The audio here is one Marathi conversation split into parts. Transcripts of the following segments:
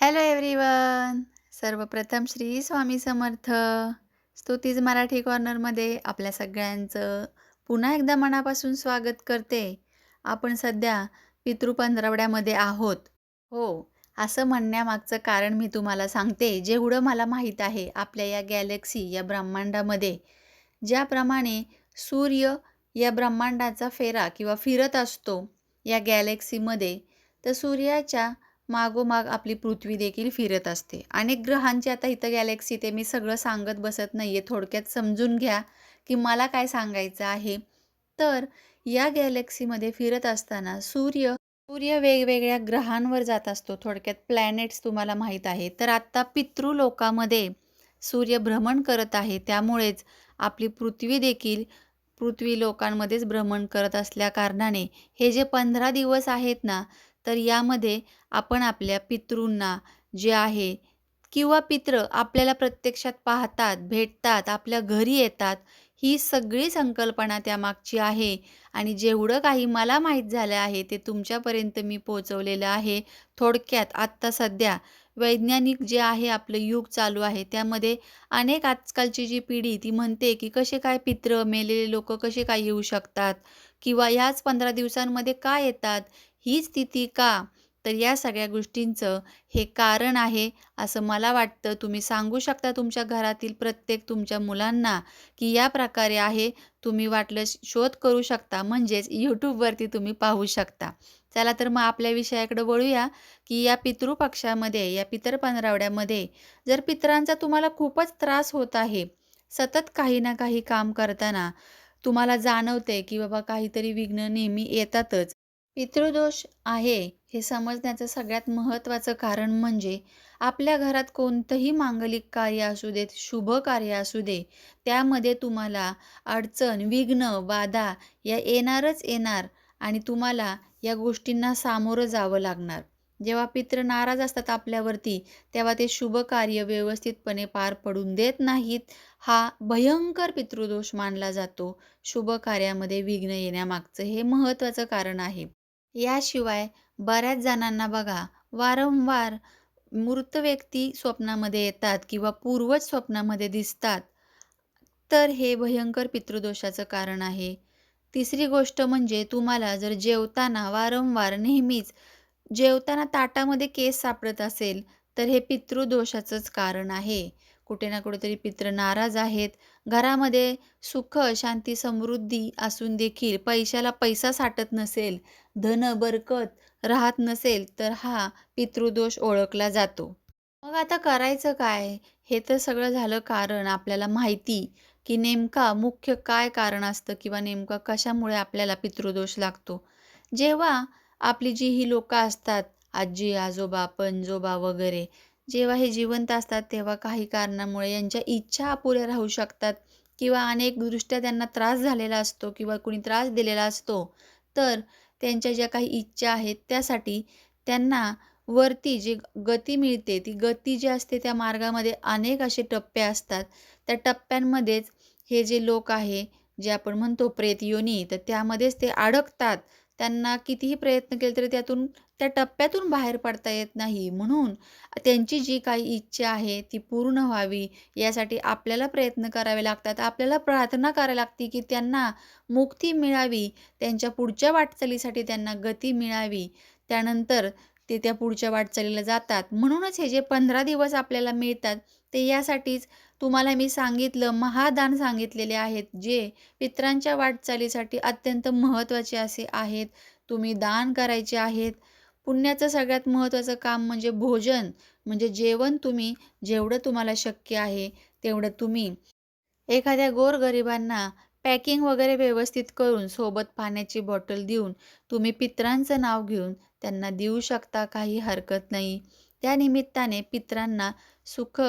हॅलो एव्हरीवन सर्वप्रथम श्री स्वामी समर्थ. स्तुतीज मराठी कॉर्नरमध्ये आपल्या सगळ्यांचं पुन्हा एकदा मनापासून स्वागत करते. आपण सध्या पितृपंधरवड्यामध्ये आहोत. हो असं म्हणण्यामागचं कारण मी तुम्हाला सांगते जेवढं मला माहीत आहे आपल्या या गॅलेक्सी या ब्रह्मांडामध्ये. ज्याप्रमाणे सूर्य या ब्रह्मांडाचा फेरा किंवा फिरत असतो या गॅलेक्सीमध्ये तर सूर्याच्या मागोमाग आपली पृथ्वी देखील फिरत असते. अनेक ग्रहांची आता इथं गॅलेक्सी ते मी सगळं सांगत बसत नाही आहे थोडक्यात समजून घ्या की मला काय सांगायचं आहे. तर या गॅलेक्सीमध्ये फिरत असताना सूर्य सूर्य वेगवेगळ्या ग्रहांवर जात असतो. थोडक्यात प्लॅनेट्स तुम्हाला माहीत आहे. तर आत्ता पितृलोकामध्ये सूर्य भ्रमण करत आहे. त्यामुळेच आपली पृथ्वी देखील पृथ्वी लोकांमध्येच भ्रमण करत असल्या कारणाने हे जे पंधरा दिवस आहेत ना तर यामध्ये आपण आपल्या पितृंना जे आहे किंवा पित्र आपल्याला प्रत्यक्षात पाहतात भेटतात आपल्या घरी येतात ही सगळी संकल्पना त्यामागची आहे. आणि जेवढं काही मला माहीत झालं आहे ते तुमच्यापर्यंत मी पोचवलेलं आहे. थोडक्यात आत्ता सध्या वैज्ञानिक जे आहे आपलं युग चालू आहे त्यामध्ये अनेक आजकालची जी पिढी ती म्हणते की कसे काय पित्र मेलेले लोक कसे काय येऊ शकतात? किंवा ह्याच पंधरा दिवसांमध्ये काय येतात? ही स्थिती का? तर या सगळ्या गोष्टींचं हे कारण आहे असं मला वाटतं. तुम्ही सांगू शकता तुमच्या घरातील प्रत्येक तुमच्या मुलांना की या प्रकारे आहे. तुम्ही वाटलं शोध करू शकता. म्हणजेच यूट्यूबवरती तुम्ही पाहू शकता. चला तर मग आपल्या विषयाकडे वळूया की या पितृपक्षामध्ये या पितर पंधरावड्यामध्ये जर पितरांचा तुम्हाला खूपच त्रास होत आहे सतत काही ना काही काम करताना तुम्हाला जाणवते की बाबा काहीतरी विघ्न नेहमी येतातच. पितृदोष आहे हे समजण्याचं सगळ्यात महत्त्वाचं कारण म्हणजे आपल्या घरात कोणतंही मांगलिक कार्य असू देत शुभ कार्य असू दे त्यामध्ये तुम्हाला अडचण विघ्न बाधा या येणारच येणार आणि तुम्हाला या गोष्टींना सामोरं जावं लागणार. जेव्हा पित्र नाराज असतात आपल्यावरती तेव्हा ते शुभ कार्य व्यवस्थितपणे पार पडून देत नाहीत. हा भयंकर पितृदोष मानला जातो. शुभ कार्यामध्ये विघ्न येण्यामागचं हे महत्त्वाचं कारण आहे. याशिवाय बऱ्याच जणांना बघा वारंवार मृत व्यक्ती स्वप्नामध्ये येतात किंवा पूर्वज स्वप्नामध्ये दिसतात. तर हे भयंकर पितृदोषाचं कारण आहे. तिसरी गोष्ट म्हणजे तुम्हाला जर जेवताना वारंवार नेहमीच जेवताना ताटामध्ये केस सापडत असेल तर हे पितृदोषाचंच कारण आहे. कुठे ना कुठेतरी पित्र नाराज आहेत. घरामध्ये सुख शांती समृद्धी असून देखील पैशाला पैसा साठत नसेल धन बरकत राहत नसेल तर हा पितृदोष ओळखला जातो. मग आता करायचं काय? हे तर सगळं झालं कारण आपल्याला माहिती की नेमका मुख्य काय कारण असतं किंवा नेमका कशामुळे आपल्याला पितृदोष लागतो. जेव्हा आपली जी ही लोकं असतात आजी आजोबा पणजोबा वगैरे जेव्हा हे जिवंत असतात तेव्हा काही कारणामुळे यांच्या इच्छा अपुऱ्या राहू शकतात किंवा अनेक दृष्ट्या त्यांना त्रास झालेला असतो किंवा कुणी त्रास दिलेला असतो तर त्यांच्या ज्या काही इच्छा आहेत त्यासाठी त्यांना वरती जी गती मिळते ती गती जी असते त्या मार्गामध्ये अनेक असे टप्पे असतात. त्या टप्प्यांमध्येच हे जे लोक आहे जे आपण म्हणतो प्रेत योनी तर त्यामध्येच ते अडकतात. त्यांना कितीही प्रयत्न केले तरी त्यातून त्या टप्प्यातून बाहेर पडता येत नाही. म्हणून त्यांची जी काही इच्छा आहे ती पूर्ण व्हावी. यासाठी आपल्याला प्रयत्न करावे लागतात. आपल्याला प्रार्थना करावी लागते की त्यांना मुक्ती मिळावी. त्यांच्या पुढच्या वाटचालीसाठी त्यांना गती मिळावी. त्यानंतर ते त्या पुढच्या वाटचालीला जातात. म्हणूनच हे जे पंधरा दिवस आपल्याला मिळतात ते यासाठीच तुम्हाला मी सांगितलं महादान सांगितलेले आहेत जे पित्रांच्या वाटचालीसाठी अत्यंत महत्त्वाचे असे आहेत. तुम्ही दान करायचे आहेत. पुण्याचं सगळ्यात महत्त्वाचं काम म्हणजे भोजन म्हणजे जेवण तुम्ही जेवढं तुम्हाला शक्य आहे तेवढं तुम्ही एखाद्या गोरगरिबांना पॅकिंग वगैरे व्यवस्थित करून सोबत पाण्याची बॉटल देऊन तुम्ही पित्रांचं नाव घेऊन त्यांना देऊ शकता काही हरकत नाही. त्या निमित्ताने पित्रांना सुख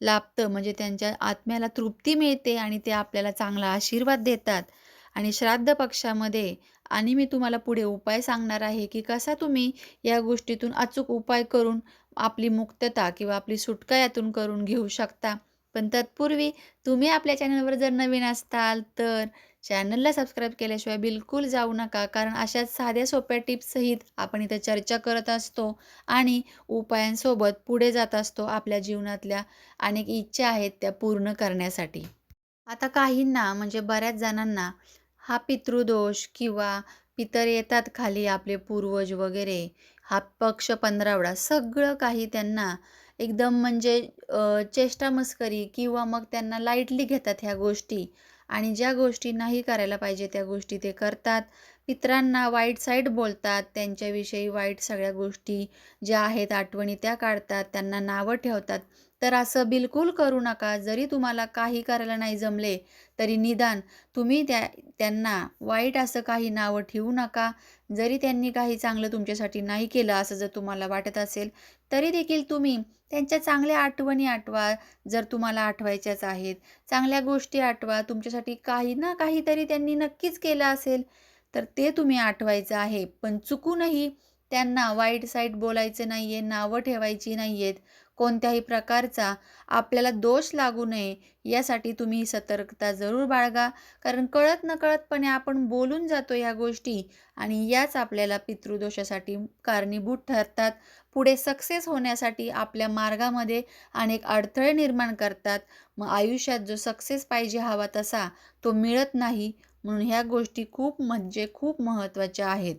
लाभतं म्हणजे त्यांच्या आत्म्याला तृप्ती मिळते आणि ते आपल्याला चांगला आशीर्वाद देतात. आणि श्राद्ध पक्षामध्ये आणि मी तुम्हाला पुढे उपाय सांगणार आहे की कसा तुम्ही या गोष्टीतून अचूक उपाय करून आपली मुक्तता किंवा आपली सुटका यातून करून घेऊ शकता. पण तत्पूर्वी तुम्ही आपल्या चॅनलवर जर नवीन असताल तर चॅनलला सबस्क्राईब केल्याशिवाय बिलकुल जाऊ नका कारण अशाच साध्या सोप्या टिप्ससहित आपण इथं चर्चा करत असतो आणि उपायांसोबत पुढे जात असतो आपल्या जीवनातल्या अनेक इच्छा आहेत त्या पूर्ण करण्यासाठी. आता काहींना म्हणजे बऱ्याच जणांना हा पितृदोष किंवा पितर येतात खाली आपले पूर्वज वगैरे हा पक्ष पंधरावडा सगळं काही त्यांना एकदम म्हणजे चेष्टामस्करी किंवा मग त्यांना लाईटली घेतात ह्या गोष्टी. आणि ज्या गोष्टी नाही करायला पाहिजे त्या गोष्टी ते करतात. मित्रांना वाईट साईड बोलतात. त्यांच्याविषयी वाईट सगळ्या गोष्टी ज्या आहेत आठवणी त्या काढतात. त्यांना नावं ठेवतात. तर असं बिलकुल करू नका. जरी तुम्हाला काही करायला नाही जमले तरी निदान तुम्ही त्या त्यांना वाईट असं काही नावं ठेवू नका. जरी त्यांनी काही चांगलं तुमच्यासाठी नाही केलं असं जर तुम्हाला वाटत असेल तरी देखील तुम्ही त्यांच्या चांगल्या आठवणी आठवा जर तुम्हाला आठवायच्याच आहेत. चांगल्या गोष्टी आठवा. तुमच्यासाठी काही ना काहीतरी त्यांनी नक्कीच केलं असेल तर ते तुम्ही आठवायचं आहे. पण चुकूनही त्यांना वाईट साईट बोलायचं नाही आहे नावं ठेवायची नाही आहेत कोणत्याही प्रकारचा आपल्याला दोष लागू नये यासाठी तुम्ही ही सतर्कता जरूर बाळगा. कारण कळत नकळतपणे आपण बोलून जातो ह्या गोष्टी आणि याच आपल्याला पितृदोषासाठी कारणीभूत ठरतात. पुढे सक्सेस होण्यासाठी आपल्या मार्गामध्ये अनेक अडथळे निर्माण करतात. मग आयुष्यात जो सक्सेस पाहिजे हवा तसा तो मिळत नाही म्हणून ह्या गोष्टी खूप म्हणजे खूप महत्त्वाच्या आहेत.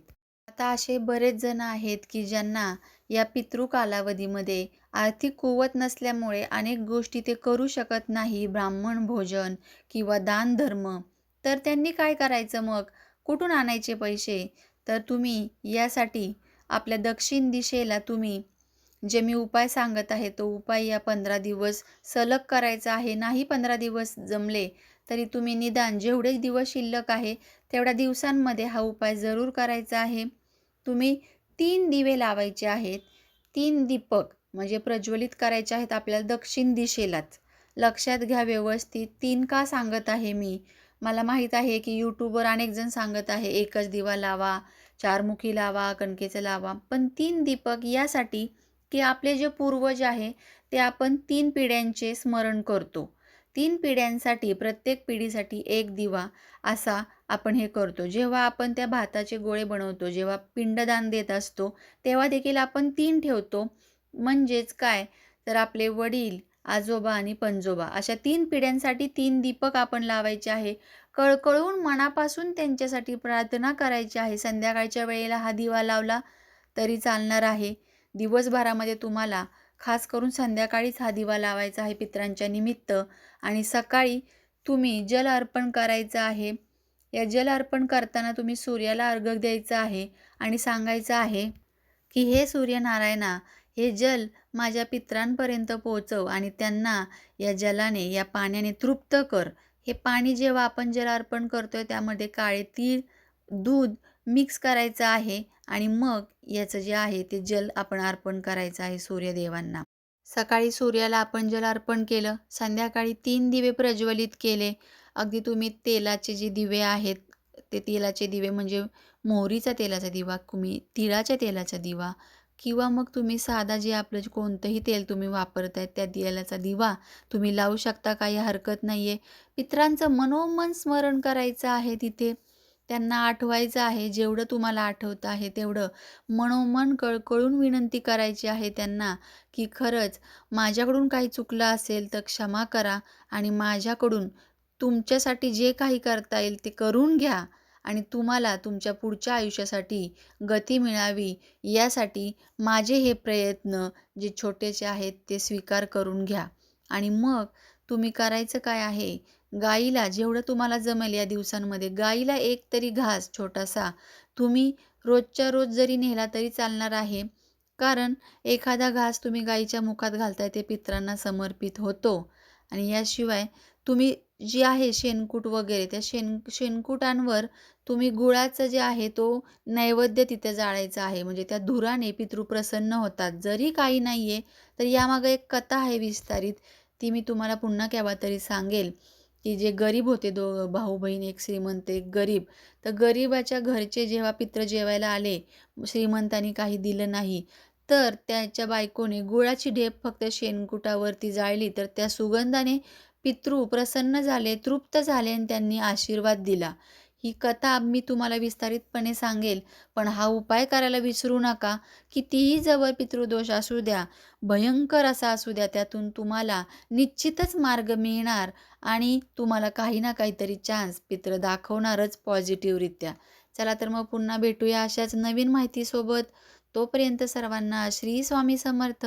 आता असे बरेच जण आहेत की ज्यांना या पितृ कालावधीमध्ये आर्थिक कुवत नसल्यामुळे अनेक गोष्टी ते करू शकत नाही ब्राह्मण भोजन किंवा दानधर्म तर त्यांनी काय करायचं मग? कुठून आणायचे पैसे? तर तुम्ही यासाठी आपल्या दक्षिण दिशेला तुम्ही जे मी उपाय सांगत आहे तो उपाय या पंधरा दिवस सलग करायचा आहे. नाही पंधरा दिवस जमले तरी तुम्ही निदान जेवढे दिवस शिल्लक आहे तेवढ्या दिवसांमध्ये हा उपाय जरूर करायचा आहे. तुम्ही तीन दिवे लावायचे आहेत. तीन दीपक म्हणजे प्रज्वलित करायचे आहेत आपल्याला दक्षिण दिशेलाच. लक्षात घ्या व्यवस्थित. तीन का सांगत आहे मी? मला माहीत आहे की यूट्यूबवर अनेक जण सांगत आहे एकच दिवा लावा चारमुखी लावा कणकेचं लावा. पण तीन दीपक यासाठी की आपले जे पूर्वज आहे ते आपण तीन पिढ्यांचे स्मरण करतो. तीन पिढ्यांसाठी प्रत्येक पिढीसाठी एक दिवा असा आपण हे करतो. जेव्हा आपण त्या भाताचे गोळे बनवतो जेव्हा पिंडदान देत असतो तेव्हा देखील आपण तीन ठेवतो. म्हणजेच काय? तर आपले वडील आजोबा आणि पणजोबा अशा तीन पिढ्यांसाठी तीन दीपक आपण लावायचे आहे. कळकळून मनापासून त्यांच्यासाठी प्रार्थना करायची आहे. संध्याकाळच्या वेळेला हा दिवा लावला तरी चालणार आहे. दिवसभरामध्ये तुम्हाला खास करून संध्याकाळीच हा दिवा लावायचा आहे पितरांच्या निमित्त. आणि सकाळी तुम्ही जल अर्पण करायचं आहे. या जल अर्पण करताना तुम्ही सूर्याला अर्घ्य द्यायचं आहे आणि सांगायचं आहे की हे सूर्यनारायणा हे जल माझ्या पित्रांपर्यंत पोहोचव आणि त्यांना या जलाने या पाण्याने तृप्त कर. हे पाणी जेव्हा आपण जल अर्पण करतोय त्यामध्ये काळे तीळ दूध मिक्स करायचं आहे आणि मग याचं जे आहे ते जल आपण अर्पण करायचं आहे सूर्यदेवांना. सकाळी सूर्याला आपण जल अर्पण केलं. संध्याकाळी तीन दिवे प्रज्वलित केले. अगदी तुम्ही तेलाचे जे दिवे आहेत ते तेलाचे दिवे म्हणजे मोहरीचा तेलाचा दिवा तुम्ही तिळाच्या तेलाचा दिवा किंवा मग तुम्ही साधा जे आपलं जे कोणतंही तेल तुम्ही वापरताय त्या तेलाचा दिवा तुम्ही लावू शकता काही हरकत नाही आहे मित्रांचं मनोमन स्मरण करायचं आहे तिथे. त्यांना आठवायचं आहे जेवढं तुम्हाला आठवतं आहे तेवढं. मनोमन कळकळून विनंती करायची आहे त्यांना की खरंच माझ्याकडून काही चुकलं असेल तर क्षमा करा आणि माझ्याकडून तुमच्यासाठी जे काही करता येईल ते करून घ्या. आणि तुम्हाला तुमच्या पुढच्या आयुष्यासाठी गती मिळावी यासाठी माझे हे प्रयत्न जे छोटेसे आहेत ते स्वीकार करून घ्या. आणि मग तुम्ही करायचं काय आहे? गाईला जेवढं तुम्हाला जमेल या दिवसांमध्ये गाईला एक तरी घास छोटासा तुम्ही रोजच्या रोज जरी नेला तरी चालणार आहे. कारण एखादा घास तुम्ही गाईच्या मुखात घालताय ते पितरांना समर्पित होतो. आणि याशिवाय तुम्ही जी आहे शेणकूट वगैरे त्या शेण शेणकुटांवर तुम्ही गुळाचा जे आहे तो नैवेद्य तिथे जाळायचा आहे. म्हणजे त्या धुराने पितृ प्रसन्न होतात. जरी काही नाही आहे तर यामागं एक कथा आहे विस्तारित. ती मी तुम्हाला पुन्हा केव्हा तरी सांगेल. की जे गरीब होते दो भाऊ बहीण एक श्रीमंत एक गरीब. तर गरीबाच्या घरचे जेव्हा पित्र जेवायला आले श्रीमंतांनी काही दिलं नाही तर त्याच्या बायकोने गुळाची ढेप फक्त शेणकुटावरती जाळली. तर त्या सुगंधाने पितृ प्रसन्न झाले, तृप्त झाले आणि त्यांनी आशीर्वाद दिला. ही कथा मी तुम्हाला विस्तारितपणे सांगेल, पण हा उपाय करायला विसरू नका. कितीही जवळ पितृदोष असू द्या, भयंकर असा असू द्या, त्यातून तुम्हाला निश्चितच मार्ग मिळणार आणि तुम्हाला काही ना काहीतरी चान्स पित्र दाखवणारच पॉझिटिव्हरित्या. चला तर मग पुन्हा भेटूया अशाच नवीन माहितीसोबत. तोपर्यंत सर्वांना श्री स्वामी समर्थ.